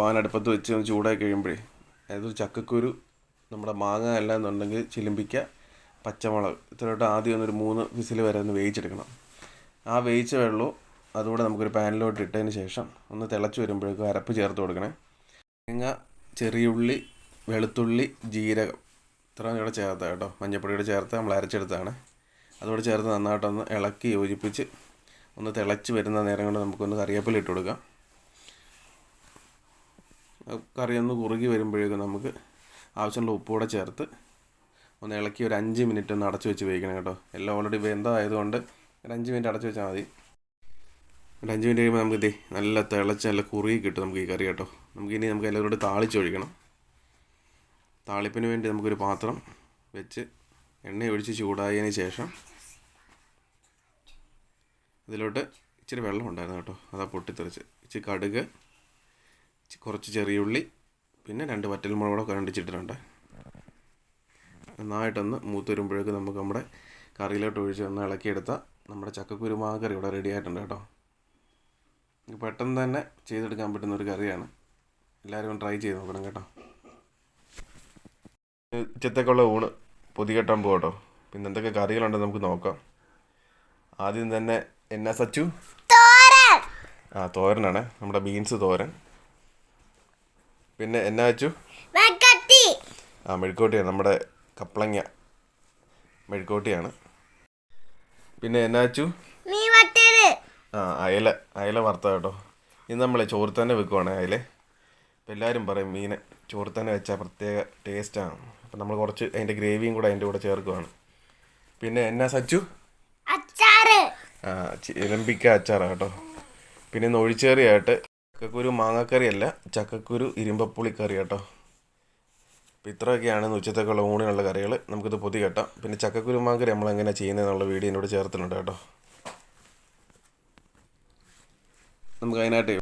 Pan അടുപ്പത്ത് വെച്ച് ചൂടായി കഴിയുമ്പോഴേ അതായത് ഒരു ചക്കക്കുരു നമ്മുടെ മാങ്ങ അല്ല എന്നുണ്ടെങ്കിൽ ചിലിമ്പിക്ക പച്ചമുളക് ഇത്രയോട്ട് ആദ്യം ഒന്നൊരു മൂന്ന് വിസിൽ വരെ ഒന്ന് വേവിച്ചെടുക്കണം. ആ വേവിച്ച വെള്ളവും അതുകൂടെ നമുക്കൊരു പാനിലോട്ട് ഇട്ടതിന് ശേഷം ഒന്ന് തിളച്ച് വരുമ്പോഴേക്കും അരപ്പ് ചേർത്ത് കൊടുക്കണേ. തേങ്ങ ചെറിയുള്ളി വെളുത്തുള്ളി ജീരകം ഇത്രയും കൂടെ ചേർത്ത കേട്ടോ. മഞ്ഞപ്പൊടിയുടെ ചേർത്ത് നമ്മൾ അരച്ചെടുത്താണ് അതോടെ ചേർത്ത് നന്നായിട്ടൊന്ന് ഇളക്കി യോജിപ്പിച്ച് ഒന്ന് തിളച്ച് വരുന്ന നേരം കൊണ്ട് നമുക്കൊന്ന് കറിവേപ്പില ഇട്ട് കൊടുക്കാം. കറി ഒന്ന് കുറുകി വരുമ്പോഴേക്കും നമുക്ക് ആവശ്യമുള്ള ഉപ്പുകൂടെ ചേർത്ത് ഒന്ന് ഇളക്കി ഒരു അഞ്ച് മിനിറ്റ് ഒന്ന് അടച്ചു വെച്ച് വേവിക്കണം കേട്ടോ. എല്ലാം ഓൾറെഡി വെന്തമായതുകൊണ്ട് ഒരു അഞ്ച് മിനിറ്റ് അടച്ചു വെച്ചാൽ മതി. ഒരു അഞ്ച് മിനിറ്റ് കഴിയുമ്പോൾ നമുക്ക് ഇതേ നല്ല തിളച്ച് നല്ല കുറുകി കിട്ടും നമുക്ക് ഈ കറി കേട്ടോ. നമുക്ക് ഇനി നമുക്ക് എല്ലാവരോട് താളിച്ചൊഴിക്കണം. താളിപ്പിന് വേണ്ടി നമുക്കൊരു പാത്രം വെച്ച് എണ്ണ ഒഴിച്ച് ചൂടായതിന് ശേഷം ഇതിലോട്ട് ഇച്ചിരി വെള്ളം ഉണ്ടായിരുന്നു കേട്ടോ. അതാ പൊട്ടിത്തെറിച്ച്. ഇച്ചിരി കടുക് ഇച്ചി- ചെറിയ ഉള്ളി പിന്നെ രണ്ട് വറ്റൽമുളക് കൂടെ കണ്ടിച്ചിട്ടിട്ടുണ്ട് നന്നായിട്ടൊന്ന് മൂത്ത് വരുമ്പോഴേക്ക് നമുക്ക് നമ്മുടെ കറിയിലോട്ട് ഒഴിച്ച് ഒന്ന് ഇളക്കിയെടുത്ത നമ്മുടെ ചക്കക്കുരുമാ കറി ഇവിടെ റെഡി ആയിട്ടുണ്ട് കേട്ടോ. പെട്ടെന്ന് തന്നെ ചെയ്തെടുക്കാൻ പറ്റുന്ന ഒരു കറിയാണ്. എല്ലാവരും ട്രൈ ചെയ്ത് നോക്കണം കേട്ടോ. ഉച്ചത്തേക്കുള്ള ഊണ് പൊതികെട്ടാൻ പോകട്ടോ പിന്നെ എന്തൊക്കെ കറികളുണ്ടെന്ന് നമുക്ക് നോക്കാം. ആദ്യം തന്നെ എന്നാ സച്ചു? ആ തോരനാണ്. നമ്മുടെ ബീൻസ് തോരൻ. പിന്നെ എന്നാ വെച്ചു ആ മെഴുക്കോട്ടിയാണ് നമ്മുടെ കപ്ലങ്ങ മെഴുക്കോട്ടിയാണ് പിന്നെ എന്നാ വെച്ചു ആ അയല അയല വറുത്ത കേട്ടോ. ഇന്ന് നമ്മളെ ചോറ് തന്നെ വെക്കുവാണ് അയല. അപ്പം എല്ലാവരും പറയും മീനെ ചോറ് തന്നെ വെച്ചാൽ പ്രത്യേക ടേസ്റ്റാണ്. അപ്പം നമ്മൾ കുറച്ച് അതിന്റെ ഗ്രേവിയും കൂടെ അതിന്റെ കൂടെ ചേർക്കുവാണ്. പിന്നെ എന്നാ സച്ചു? ആ ചിലമ്പിക്ക അച്ചാറാണ് കേട്ടോ. പിന്നെ ഇന്ന് ഒഴിച്ചേറിയായിട്ട് ചക്കക്കുരു മാങ്ങാക്കറി അല്ല ചക്കക്കുരു ഇരുമ്പപ്പുളി കറി കേട്ടോ. അപ്പോൾ ഇത്രയൊക്കെയാണ് ഉച്ചത്തേക്കുള്ള ഊണിനുള്ള കറികൾ നമുക്കിത് പൊതി കേട്ടോ. പിന്നെ ചക്കക്കുരു മാങ്ങക്കറി നമ്മൾ എങ്ങനെ ചെയ്യുന്നതെന്നുള്ള വീഡിയോ എന്നോട് ചേർത്തിട്ടുണ്ട് കേട്ടോ. നമുക്ക് അതിനായിട്ട്